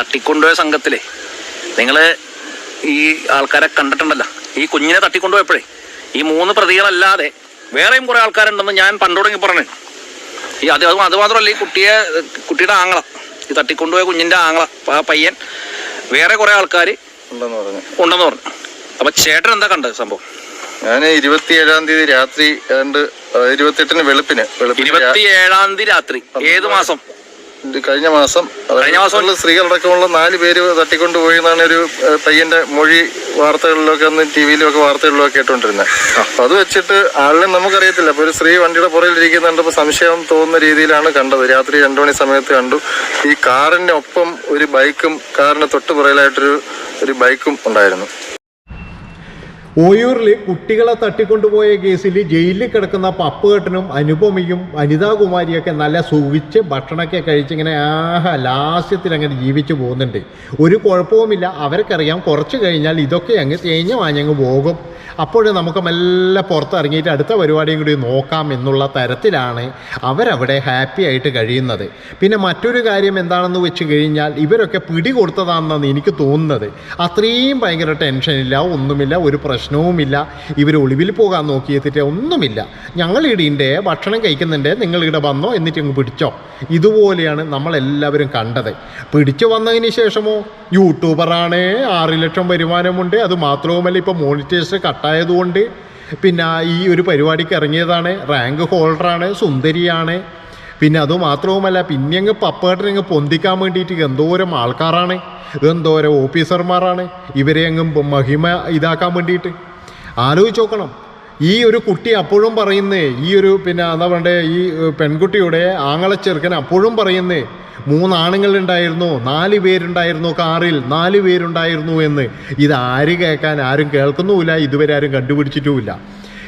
തട്ടിക്കൊണ്ടുപോയ സംഘത്തിലെ നിങ്ങൾ ഈ ആൾക്കാരെ കണ്ടിട്ടുണ്ടല്ലോ. ഈ കുഞ്ഞിനെ തട്ടിക്കൊണ്ടുപോയപ്പോഴേ ഈ മൂന്ന് പ്രതികളല്ലാതെ വേറെയും കുറെ ആൾക്കാരുണ്ടെന്ന് ഞാൻ പണ്ട് തുടങ്ങി പറഞ്ഞു. ഈ അത് അത് മാത്രമല്ല ഈ കുട്ടിയെ കുട്ടിയുടെ ആങ്ങള ഈ തട്ടിക്കൊണ്ടുപോയ കുഞ്ഞിന്റെ ആങ്ങള ആ പയ്യൻ വേറെ കുറേ ആൾക്കാർ ഉണ്ടെന്ന് പറഞ്ഞു. ഉണ്ടെന്ന് പറഞ്ഞു. അപ്പൊ ചേട്ടൻ എന്താ കണ്ടത് സംഭവം? ഞാൻ ഇരുപത്തിയേഴാം തീയതി രാത്രി ഏതാണ്ട് ഇരുപത്തെട്ടിന് വെളുപ്പിന് ഇരുപത്തിയേഴാം തീയതി രാത്രി. ഏത് മാസം? കഴിഞ്ഞ മാസം കഴിഞ്ഞ മാസം? സ്ത്രീകളടക്കമുള്ള നാല് പേര് തട്ടിക്കൊണ്ടുപോയി എന്നാണ് ഒരു പയ്യന്റെ മൊഴി വാർത്തകളിലൊക്കെ അന്ന് ടി വിയിലൊക്കെ ഒക്കെ വാർത്തകളിലൊക്കെ കേട്ടോണ്ടിരുന്നത് അപ്പൊ അത് വെച്ചിട്ട് ആളിനെ നമുക്കറിയത്തില്ല. അപ്പൊ ഒരു സ്ത്രീ വണ്ടിയുടെ പുറകിലിരിക്കുന്നുണ്ട്. അപ്പൊ സംശയം തോന്നുന്ന രീതിയിലാണ് കണ്ടത്. രാത്രി രണ്ടു മണി സമയത്ത് കണ്ടു. ഈ കാറിന്റെ ഒപ്പം ഒരു ബൈക്കും കാറിന്റെ തൊട്ട് പുറകിലായിട്ടൊരു ഒരു ബൈക്കും ഉണ്ടായിരുന്നു. ഓയൂരിൽ കുട്ടികളെ തട്ടിക്കൊണ്ടുപോയ കേസിൽ ജയിലിൽ കിടക്കുന്ന പപ്പുകെട്ടനും അനുപമയും അനിതാകുമാരിയൊക്കെ നല്ല സുഖിച്ച് ഭക്ഷണമൊക്കെ കഴിച്ചിങ്ങനെ ആഹ ലാസ്യത്തിൽ അങ്ങനെ ജീവിച്ചു പോകുന്നുണ്ട്. ഒരു കുഴപ്പവുമില്ല. അവർക്കറിയാം കുറച്ച് കഴിഞ്ഞാൽ ഇതൊക്കെ അങ്ങ് തേഞ്ഞ് വാഞ്ഞങ്ങ് പോകും. അപ്പോഴും നമുക്ക് മെല്ലെ പുറത്തിറങ്ങിയിട്ട് അടുത്ത പരിപാടിയും കൂടി നോക്കാം എന്നുള്ള തരത്തിലാണ് അവരവിടെ ഹാപ്പി ആയിട്ട് കഴിയുന്നത്. പിന്നെ മറ്റൊരു കാര്യം എന്താണെന്ന് വെച്ച് കഴിഞ്ഞാൽ ഇവരൊക്കെ പിടി കൊടുത്തതാണെന്നാണ് എനിക്ക് തോന്നുന്നത്. അത്രയും ഭയങ്കര ടെൻഷനില്ല ഒന്നുമില്ല ഒരു പ്രശ്നവുമില്ല. ഇവർ ഒളിവിൽ പോകാൻ നോക്കിയെത്തിട്ട് ഒന്നുമില്ല. ഞങ്ങൾ ഇടീന്റെ ഭക്ഷണം കഴിക്കുന്നുണ്ട് നിങ്ങളിവിടെ വന്നോ എന്നിട്ട് അങ്ങ് പിടിച്ചോ. ഇതുപോലെയാണ് നമ്മളെല്ലാവരും കണ്ടത്. പിടിച്ചു വന്നതിന് ശേഷമോ? യൂട്യൂബറാണ് ആറ് ലക്ഷം വരുമാനമുണ്ട്. അത് മാത്രവുമല്ല ഇപ്പോൾ മോണിറ്റേഴ്സ് കട്ടായതുകൊണ്ട് പിന്നെ ഈ ഒരു പരിപാടിക്ക് ഇറങ്ങിയതാണ്. റാങ്ക് ഹോൾഡറാണ് സുന്ദരിയാണ്. പിന്നെ അത് മാത്രവുമല്ല പിന്നെ അങ്ങ് പപ്പേട്ടനങ്ങ് പൊന്തിക്കാൻ വേണ്ടിയിട്ട് എന്തോരം ആൾക്കാരാണ്. എന്തോരം ഓഫീസർമാരാണ്. ഇവരെ അങ്ങ് മഹിമ ഇതാക്കാൻ വേണ്ടിയിട്ട്. ആലോചിച്ച് നോക്കണം. ഈ ഒരു കുട്ടി അപ്പോഴും പറയുന്നേ ഈ ഒരു പിന്നെ എന്താ പറയണ്ടേ ഈ പെൺകുട്ടിയുടെ ആങ്ങളെ ചെറുക്കൻ അപ്പോഴും പറയുന്നേ മൂന്നാണുങ്ങളുണ്ടായിരുന്നു നാല് പേരുണ്ടായിരുന്നു കാറിൽ നാല് പേരുണ്ടായിരുന്നു എന്ന്. ഇത് ആര് കേൾക്കാൻ ആരും കേൾക്കുന്നുമില്ല ഇതുവരെ ആരും കണ്ടുപിടിച്ചിട്ടുമില്ല.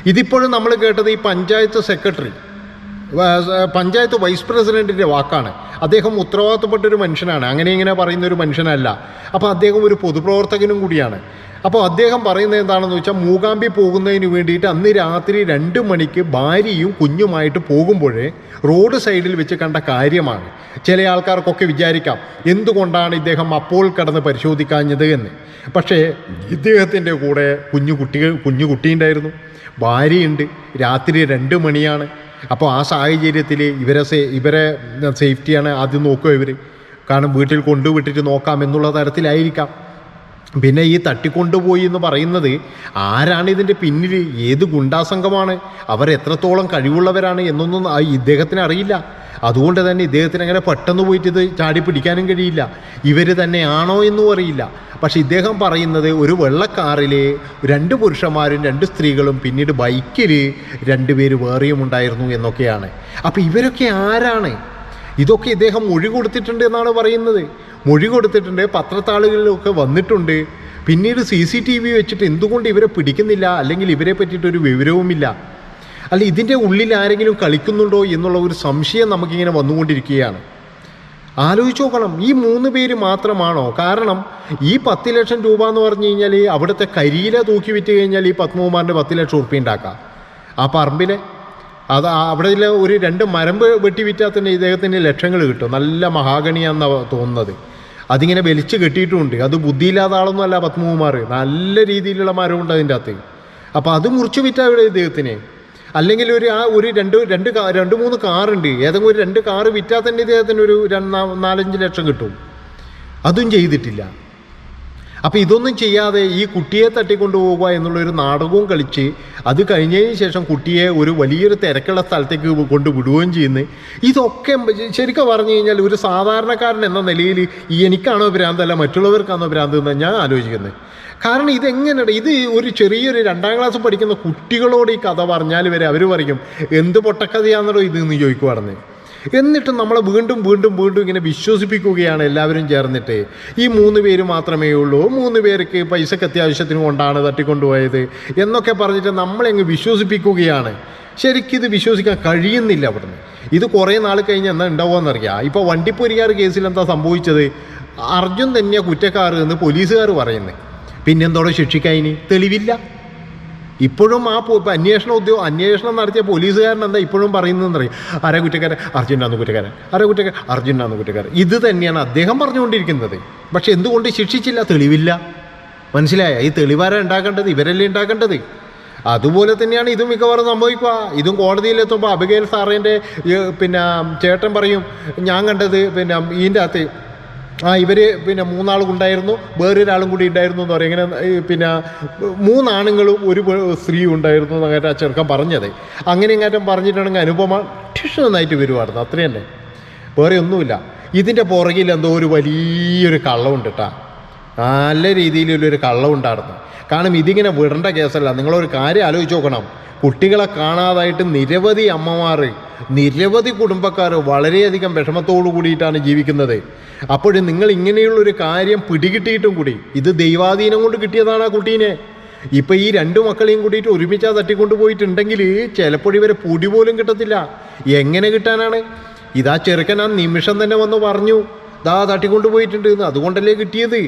ഇതിപ്പോഴും നമ്മൾ കേട്ടത് ഈ പഞ്ചായത്ത് സെക്രട്ടറി പഞ്ചായത്ത് വൈസ് പ്രസിഡന്റിന്റെ വാക്കാണ്. അദ്ദേഹം ഉത്തരവാദിത്തപ്പെട്ട ഒരു മനുഷ്യനാണ്. അങ്ങനെ ഇങ്ങനെ പറയുന്ന ഒരു മനുഷ്യനല്ല. അപ്പോൾ അദ്ദേഹം ഒരു പൊതുപ്രവർത്തകനും കൂടിയാണ്. അപ്പോൾ അദ്ദേഹം പറയുന്നത് എന്താണെന്ന് വെച്ചാൽ മൂകാമ്പി പോകുന്നതിന് വേണ്ടിയിട്ട് അന്ന് രാത്രി രണ്ട് മണിക്ക് ഭാര്യയും കുഞ്ഞുമായിട്ട് പോകുമ്പോഴേ റോഡ് സൈഡിൽ വെച്ച് കണ്ട കാര്യമാണ്. ചില ആൾക്കാർക്കൊക്കെ വിചാരിക്കാം എന്തുകൊണ്ടാണ് ഇദ്ദേഹം അപ്പോൾ കടന്ന് പരിശോധിക്കാഞ്ഞത് എന്ന്. പക്ഷേ ഇദ്ദേഹത്തിന്റെ കൂടെ കുഞ്ഞു കുട്ടികൾ കുഞ്ഞു കുട്ടിയുണ്ടായിരുന്നു ഭാര്യയുണ്ട്. രാത്രി രണ്ട് മണിയാണ്. അപ്പോൾ ആ സാഹചര്യത്തിൽ ഇവരെ സേ ഇവരെ സേഫ്റ്റിയാണ് ആദ്യം നോക്കുക ഇവർ കാരണം വീട്ടിൽ കൊണ്ടുവിട്ടിട്ട് നോക്കാം എന്നുള്ള തരത്തിലായിരിക്കാം. പിന്നെ ഈ തട്ടിക്കൊണ്ടുപോയി എന്ന് പറയുന്നത് ആരാണ് ഇതിന്റെ പിന്നിൽ ഏത് ഗുണ്ടാസംഘമാണ് അവർ എത്രത്തോളം കഴിവുള്ളവരാണ് എന്നൊന്നും ഇദ്ദേഹത്തിന് അറിയില്ല. അതുകൊണ്ട് തന്നെ ഇദ്ദേഹത്തിന് അങ്ങനെ പെട്ടെന്ന് പോയിട്ട് ഇത് ചാടി പിടിക്കാനും കഴിയില്ല. ഇവർ തന്നെയാണോ എന്നും അറിയില്ല. പക്ഷെ ഇദ്ദേഹം പറയുന്നത് ഒരു വെള്ളക്കാറിൽ രണ്ട് പുരുഷന്മാരും രണ്ട് സ്ത്രീകളും പിന്നീട് ബൈക്കിൽ രണ്ടുപേര് വേറെയും ഉണ്ടായിരുന്നു എന്നൊക്കെയാണ്. അപ്പോൾ ഇവരൊക്കെ ആരാണ്? ഇതൊക്കെ ഇദ്ദേഹം മൊഴി കൊടുത്തിട്ടുണ്ട് എന്നാണ് പറയുന്നത്. മൊഴി കൊടുത്തിട്ടുണ്ട് പത്രത്താളുകളിലൊക്കെ വന്നിട്ടുണ്ട്. പിന്നീട് സി സി ടി വി വെച്ചിട്ട് എന്തുകൊണ്ട് ഇവരെ പിടിക്കുന്നില്ല? അല്ലെങ്കിൽ ഇവരെ പറ്റിയിട്ടൊരു വിവരവുമില്ല. അല്ല ഇതിന്റെ ഉള്ളിൽ ആരെങ്കിലും കളിക്കുന്നുണ്ടോ എന്നുള്ള ഒരു സംശയം നമുക്കിങ്ങനെ വന്നുകൊണ്ടിരിക്കുകയാണ്. ആലോചിച്ച് നോക്കണം. ഈ മൂന്ന് പേര് മാത്രമാണോ? കാരണം ഈ പത്ത് ലക്ഷം രൂപ എന്ന് പറഞ്ഞു കഴിഞ്ഞാൽ അവിടുത്തെ കരിയില തൂക്കി വിറ്റ് കഴിഞ്ഞാൽ ഈ പത്മകുമാറിന്റെ പത്ത് ലക്ഷം ഉറുപ്പ്യ ഉണ്ടാക്കാം. ആ പറമ്പിലെ അത് അവിടെ ഒരു രണ്ട് മരമ്പ് വെട്ടി വിറ്റാൽ തന്നെ ഇദ്ദേഹത്തിന് ലക്ഷങ്ങൾ കിട്ടും. നല്ല മഹാഗണിയാണെന്നാണ് തോന്നുന്നത്. അതിങ്ങനെ വലിച്ചു കെട്ടിയിട്ടുമുണ്ട് അത് ബുദ്ധിയില്ലാത്ത ആളൊന്നും അല്ല പത്മകുമാർ. നല്ല രീതിയിലുള്ള മരമുണ്ട് അതിന്റെ അകത്ത്. അപ്പോൾ അത് മുറിച്ചു വിറ്റാവിടെ ഇദ്ദേഹത്തിന്. അല്ലെങ്കിൽ ഒരു ആ ഒരു രണ്ട് രണ്ട് രണ്ട് മൂന്ന് കാറുണ്ട്. ഏതെങ്കിലും ഒരു രണ്ട് കാറ് വിറ്റാൽ തന്നെ ഇദ്ദേഹത്തിന് ഒരു നാലഞ്ച് ലക്ഷം കിട്ടും. അതും ചെയ്തിട്ടില്ല. അപ്പോൾ ഇതൊന്നും ചെയ്യാതെ ഈ കുട്ടിയെ തട്ടിക്കൊണ്ടുപോകുക എന്നുള്ളൊരു നാടകവും കളിച്ച് അത് കഴിഞ്ഞതിന് ശേഷം കുട്ടിയെ ഒരു വലിയൊരു തിരക്കുള്ള സ്ഥലത്തേക്ക് കൊണ്ടുവിടുകയും ചെയ്യുന്നത് ചെയ്യുന്നു. ഇതൊക്കെ ശരിക്കും പറഞ്ഞു കഴിഞ്ഞാൽ ഒരു സാധാരണക്കാരൻ എന്ന നിലയിൽ എനിക്കാണോ ഭ്രാന്തല്ല മറ്റുള്ളവർക്കാണോ ഭ്രാന്ത് എന്ന് ഞാൻ ആലോചിക്കുന്നത്. കാരണം ഇതെങ്ങനെയാണ് ഇത് ഒരു ചെറിയൊരു രണ്ടാം ക്ലാസ് പഠിക്കുന്ന കുട്ടികളോട് ഈ കഥ പറഞ്ഞാൽ വരെ അവർ പറയും എന്ത് പൊട്ടക്കഥയാണെന്നോ ഇത് എന്ന് എന്നിട്ട് നമ്മളെ വീണ്ടും വീണ്ടും വീണ്ടും ഇങ്ങനെ വിശ്വസിപ്പിക്കുകയാണ് എല്ലാവരും ചേർന്നിട്ട്. ഈ മൂന്ന് പേര് മാത്രമേ ഉള്ളൂ. മൂന്ന് പേർക്ക് പൈസക്ക് അത്യാവശ്യത്തിന് കൊണ്ടാണ് തട്ടിക്കൊണ്ടുപോയത് എന്നൊക്കെ പറഞ്ഞിട്ട് നമ്മളെങ്ങ് വിശ്വസിപ്പിക്കുകയാണ്. ശരിക്കിത് വിശ്വസിക്കാൻ കഴിയുന്നില്ല അവിടുന്ന്. ഇത് കുറേ നാൾ കഴിഞ്ഞ് എന്താ ഉണ്ടാവുമെന്നറിയാം ഇപ്പോൾ വണ്ടിപ്പൊരിയാർ കേസിൽ എന്താ സംഭവിച്ചത്? അർജുൻ തന്നെയാണ് കുറ്റക്കാർ എന്ന് പോലീസുകാർ പറയുന്നത് പിന്നെന്തോടെ ശിക്ഷിക്കാൻ ഇനി തെളിവില്ല. ഇപ്പോഴും ആ അന്വേഷണ ഉദ്യോഗ അന്വേഷണം നടത്തിയ പോലീസുകാരൻ എന്താ ഇപ്പോഴും പറയുന്നതെന്ന് അറിയും? ആരാ കുറ്റക്കാരൻ? അർജുനാന്ന് കുറ്റക്കാരൻ. ആരാ കുറ്റക്കാരൻ? അർജുനാന്ന് കുറ്റക്കാരൻ. ഇത് തന്നെയാണ് അദ്ദേഹം പറഞ്ഞുകൊണ്ടിരിക്കുന്നത്. പക്ഷെ എന്തുകൊണ്ട് ശിക്ഷിച്ചില്ല? തെളിവില്ല. മനസ്സിലായ? ഈ തെളിവാര ഉണ്ടാക്കേണ്ടത്? ഇവരല്ലേ ഉണ്ടാക്കേണ്ടത്? അതുപോലെ തന്നെയാണ് ഇതും മിക്കവാറും സംഭവിക്കുക. ഇതും കോടതിയിലെത്തുമ്പോൾ അബിഗേൽ സാറിന്റെ പിന്നെ ചേട്ടൻ പറയും ഞാൻ കണ്ടത് പിന്നെ ഇതിന്റെ അകത്ത് ആ ഇവർ പിന്നെ മൂന്നാളും ഉണ്ടായിരുന്നു. വേറൊരാളും കൂടി ഉണ്ടായിരുന്നു എന്ന് പറയും. ഇങ്ങനെ പിന്നെ മൂന്നാണുങ്ങളും ഒരു സ്ത്രീയും ഉണ്ടായിരുന്നു എന്നങ്ങനെ ആ ചെറുക്കൻ പറഞ്ഞത്. അങ്ങനെ ഇങ്ങാറ്റം പറഞ്ഞിട്ടാണെങ്കിൽ അനുപമ നന്നായിട്ട് വരുമായിരുന്നു അത്രയും തന്നെ. വേറെ ഒന്നുമില്ല. ഇതിന്റെ പുറകിൽ എന്തോ ഒരു വലിയൊരു കള്ളമുണ്ട് കേട്ടാ നല്ല രീതിയിലുള്ളൊരു കള്ളമുണ്ടായിരുന്നു. കാരണം ഇതിങ്ങനെ വിടേണ്ട കേസല്ല. നിങ്ങളൊരു കാര്യം ആലോചിച്ച് നോക്കണം. കുട്ടികളെ കാണാതായിട്ട് നിരവധി അമ്മമാർ നിരവധി കുടുംബക്കാർ വളരെയധികം വിഷമത്തോടു കൂടിയിട്ടാണ് ജീവിക്കുന്നത്. അപ്പോഴും നിങ്ങൾ ഇങ്ങനെയുള്ളൊരു കാര്യം പിടികിട്ടിയിട്ടും കൂടി ഇത് ദൈവാധീനം കൊണ്ട് കിട്ടിയതാണ് ആ കുട്ടീനെ. ഇപ്പം ഈ രണ്ട് മക്കളെയും കൂടിയിട്ട് ഒരുമിച്ച് തട്ടിക്കൊണ്ട് പോയിട്ടുണ്ടെങ്കിൽ ചിലപ്പോൾ ഇവരെ പൊടി പോലും കിട്ടത്തില്ല. എങ്ങനെ കിട്ടാനാണ്? ഇതാ ചെറുക്കൻ ആ നിമിഷം തന്നെ വന്ന് പറഞ്ഞു ദാ തട്ടിക്കൊണ്ട് പോയിട്ടുണ്ട് എന്ന് അതുകൊണ്ടല്ലേ കിട്ടിയത്?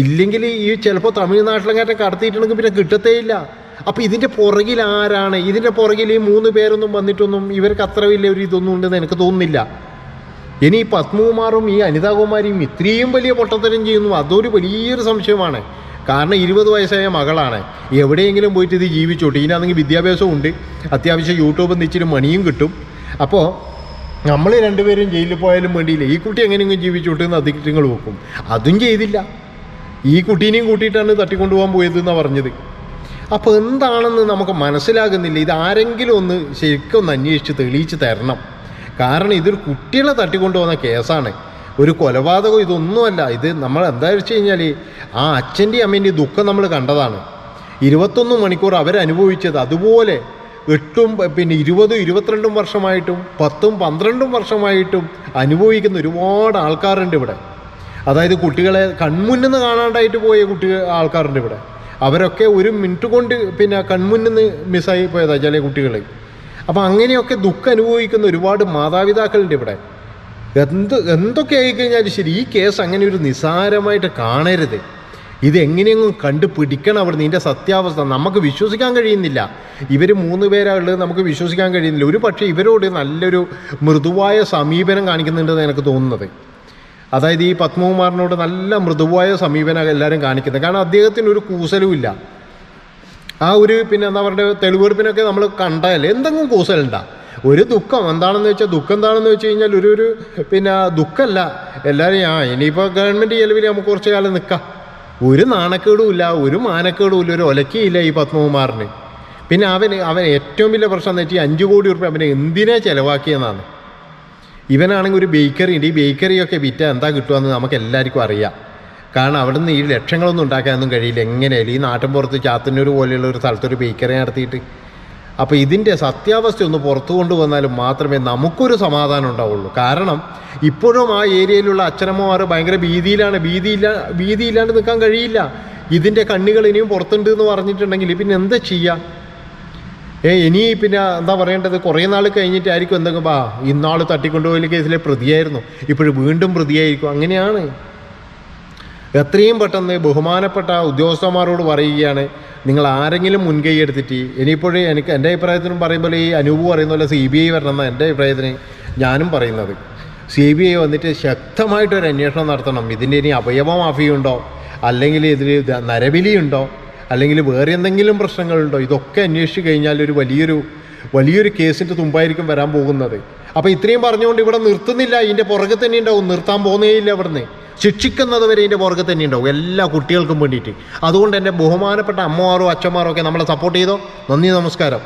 ഇല്ലെങ്കിൽ ഈ ചിലപ്പോൾ തമിഴ്നാട്ടിലെങ്ങാറ്റം കടത്തിയിട്ടുണ്ടെങ്കിൽ പിന്നെ കിട്ടത്തേയില്ല. അപ്പോൾ ഇതിന്റെ പുറകിൽ ആരാണ്? ഇതിന്റെ പുറകിൽ ഈ മൂന്ന് പേരൊന്നും വന്നിട്ടൊന്നും ഇവർക്ക് അത്ര വലിയ ഒരു ഇതൊന്നും ഉണ്ടെന്ന് എനിക്ക് തോന്നുന്നില്ല. ഇനി ഈ പത്മകുമാറും ഈ അനിതാകുമാരിയും ഇത്രയും വലിയ പൊട്ടത്തരം ചെയ്യുന്നു. അതൊരു വലിയൊരു സംശയമാണ്. കാരണം ഇരുപത് വയസ്സായ മകളാണ്. എവിടെയെങ്കിലും പോയിട്ട് ഇത് ജീവിച്ചോട്ടെ. ഇതിനാണെങ്കിൽ വിദ്യാഭ്യാസവും ഉണ്ട്. അത്യാവശ്യം യൂട്യൂബിൽ നിന്ന് ഇച്ചിരി മണിയും കിട്ടും. അപ്പോൾ നമ്മൾ രണ്ടുപേരും ജയിലിൽ പോയാലും വേണ്ടിയില്ല. ഈ കുട്ടി എങ്ങനെയെങ്കിലും ജീവിച്ചോട്ടെ എന്ന് അധികൃതങ്ങൾ നോക്കും. അതും ചെയ്തില്ല. ഈ കുട്ടീനെയും കൂട്ടിയിട്ടാണ് തട്ടിക്കൊണ്ടുപോകാൻ പോയത് എന്നാണ് പറഞ്ഞത്. അപ്പോൾ എന്താണെന്ന് നമുക്ക് മനസ്സിലാകുന്നില്ല. ഇത് ആരെങ്കിലും ഒന്ന് ശരിക്കും ഒന്ന് അന്വേഷിച്ച് തെളിയിച്ച് തരണം. കാരണം ഇതൊരു കുട്ടികളെ തട്ടിക്കൊണ്ടുപോകുന്ന കേസാണ്. ഒരു കൊലപാതകം ഇതൊന്നുമല്ല. ഇത് നമ്മൾ എന്താ വെച്ച് കഴിഞ്ഞാൽ ആ അച്ഛന്റെയും അമ്മേന്റെയും ദുഃഖം നമ്മൾ കണ്ടതാണ്. ഇരുപത്തൊന്ന് മണിക്കൂർ അവരനുഭവിച്ചത് അതുപോലെ എട്ടും പിന്നെ ഇരുപതും ഇരുപത്തിരണ്ടും വർഷമായിട്ടും പത്തും പന്ത്രണ്ടും വർഷമായിട്ടും അനുഭവിക്കുന്ന ഒരുപാട് ആൾക്കാരുണ്ട് ഇവിടെ. അതായത് കുട്ടികളെ കൺമുന്നിൽ നിന്ന് കാണാണ്ടായിട്ട് പോയ കുട്ടി ആൾക്കാരുണ്ട് ഇവിടെ. അവരൊക്കെ ഒരു മിനിറ്റ് കൊണ്ട് പിന്നെ കൺമുന്നിൽ നിന്ന് മിസ്സായി പോയതാ ചില കുട്ടികൾ അപ്പോൾ അങ്ങനെയൊക്കെ ദുഃഖം അനുഭവിക്കുന്ന ഒരുപാട് മാതാപിതാക്കളുണ്ട് ഇവിടെ. എന്ത് എന്തൊക്കെ ആയിക്കഴിഞ്ഞാലും ശരി ഈ കേസ് അങ്ങനെ ഒരു നിസാരമായിട്ട് കാണരുത്. ഇത് എങ്ങനെയെങ്കിലും കണ്ടുപിടിക്കണം അവിടെ നിന്റെ സത്യാവസ്ഥ നമുക്ക് വിശ്വസിക്കാൻ കഴിയുന്നില്ല. ഇവർ മൂന്ന് പേരാ ഉള്ളത് നമുക്ക് വിശ്വസിക്കാൻ കഴിയുന്നില്ല. ഒരു പക്ഷേ ഇവരോട് നല്ലൊരു മൃദുവായ സമീപനം കാണിക്കുന്നുണ്ടെന്ന് എനിക്ക് തോന്നുന്നത്. അതായത് ഈ പത്മകുമാറിനോട് നല്ല മൃദുവായ സമീപനം എല്ലാവരും കാണിക്കുന്നത്. കാരണം അദ്ദേഹത്തിന് ഒരു കൂസലുമില്ല ആ ഒരു പിന്നെ എന്താ പറയുക തെളിവെടുപ്പിനൊക്കെ നമ്മൾ കണ്ടാൽ എന്തെങ്കിലും കൂസലുണ്ടാ. ഒരു ദുഃഖം. എന്താണെന്ന് വെച്ചാൽ ദുഃഖം എന്താണെന്ന് വെച്ച് കഴിഞ്ഞാൽ ഒരു ഒരു പിന്നെ ദുഃഖമല്ല എല്ലാവരും ആ ഇനിയിപ്പോൾ ഗവൺമെന്റ് ചെലവിൽ നമുക്ക് കുറച്ച് കാലം നിൽക്കാം ഒരു നാണക്കേടുമില്ല ഒരു മാനക്കേടുമില്ല ഒരു ഒലക്കിയില്ല ഈ പത്മകുമാറിന്. പിന്നെ അവൻ അവൻ ഏറ്റവും വലിയ പ്രശ്നം എന്ന് വെച്ചാൽ അഞ്ച് കോടി റുപ്യ അവനെ എന്തിനാ ചിലവാക്കിയെന്നാണ്. ഇവനാണെങ്കിൽ ഒരു ബേക്കറി ഉണ്ട്. ഈ ബേക്കറിയൊക്കെ വിറ്റാൽ എന്താ കിട്ടുമെന്ന് നമുക്ക് എല്ലാവർക്കും അറിയാം. കാരണം അവിടെ നിന്ന് ഈ ലക്ഷങ്ങളൊന്നും ഉണ്ടാക്കാനൊന്നും കഴിയില്ല. എങ്ങനെയായാലും ഈ നാട്ടിൻപുറത്ത് ചാത്തന്നൂർ പോലെയുള്ള ഒരു സ്ഥലത്തൊരു ബേക്കറി നടത്തിയിട്ട്. അപ്പോൾ ഇതിന്റെ സത്യാവസ്ഥ ഒന്ന് പുറത്തു കൊണ്ടുവന്നാൽ മാത്രമേ നമുക്കൊരു സമാധാനം ഉണ്ടാവുള്ളൂ. കാരണം ഇപ്പോഴും ആ ഏരിയയിലുള്ള അച്ഛനമ്മമാർ ഭയങ്കര ഭീതിയിലാണ്. ഭീതിയില്ല ഭീതിയില്ലാണ്ട് നിൽക്കാൻ കഴിയില്ല. ഇതിന്റെ കണ്ണികൾ ഇനിയും പുറത്തുണ്ട് എന്ന് പറഞ്ഞിട്ടുണ്ടെങ്കിൽ പിന്നെ എന്താ ചെയ്യുക? ഏ ഇനി പിന്നെ എന്താ പറയേണ്ടത്? കുറേ നാൾ കഴിഞ്ഞിട്ടായിരിക്കും എന്തെങ്കിലും ബാ ഇന്നാൾ തട്ടിക്കൊണ്ടുപോയ കേസിലെ പ്രതിയായിരുന്നു. ഇപ്പോഴും വീണ്ടും പ്രതിയായിരിക്കും. അങ്ങനെയാണ്. എത്രയും പെട്ടെന്ന് ബഹുമാനപ്പെട്ട ഉദ്യോഗസ്ഥന്മാരോട് പറയുകയാണ് നിങ്ങൾ ആരെങ്കിലും മുൻകൈ എടുത്തിട്ട് ഇനിയിപ്പോഴേ എനിക്ക് എന്റെ അഭിപ്രായത്തിനും പറയുമ്പോൾ ഈ അനൂപ് പറയുന്ന പോലെ സി ബി ഐ വരണം എന്നാണ് എന്റെ അഭിപ്രായത്തിന് ഞാനും പറയുന്നത്. സി ബി ഐ വന്നിട്ട് ശക്തമായിട്ടൊരു അന്വേഷണം നടത്തണം. ഇതിന്റെ ഇനി അവയവ മാഫിയുണ്ടോ അല്ലെങ്കിൽ ഇതിൽ നരബലിയുണ്ടോ? അല്ലെങ്കിൽ വേറെ എന്തെങ്കിലും പ്രശ്നങ്ങളുണ്ടോ? ഇതൊക്കെ അന്വേഷിച്ച് കഴിഞ്ഞാൽ ഒരു വലിയൊരു വലിയൊരു കേസിന്റെ തുമ്പായിരിക്കും വരാൻ പോകുന്നത്. അപ്പോൾ ഇത്രയും പറഞ്ഞുകൊണ്ട് ഇവിടെ നിർത്തുന്നില്ല. ഇതിന്റെ പുറകെ തന്നെ ഉണ്ടാവും. നിർത്താൻ പോകുന്നേയില്ല ഇവിടുന്ന്. ശിക്ഷിക്കുന്നത് വരെ ഇതിന്റെ പുറകെ തന്നെ ഉണ്ടാവും. എല്ലാ കുട്ടികൾക്കും വേണ്ടിയിട്ട്. അതുകൊണ്ട് എന്റെ ബഹുമാനപ്പെട്ട അമ്മമാരോ അച്ഛന്മാരോ ഒക്കെ നമ്മളെ സപ്പോർട്ട് ചെയ്തോ? നന്ദി നമസ്കാരം.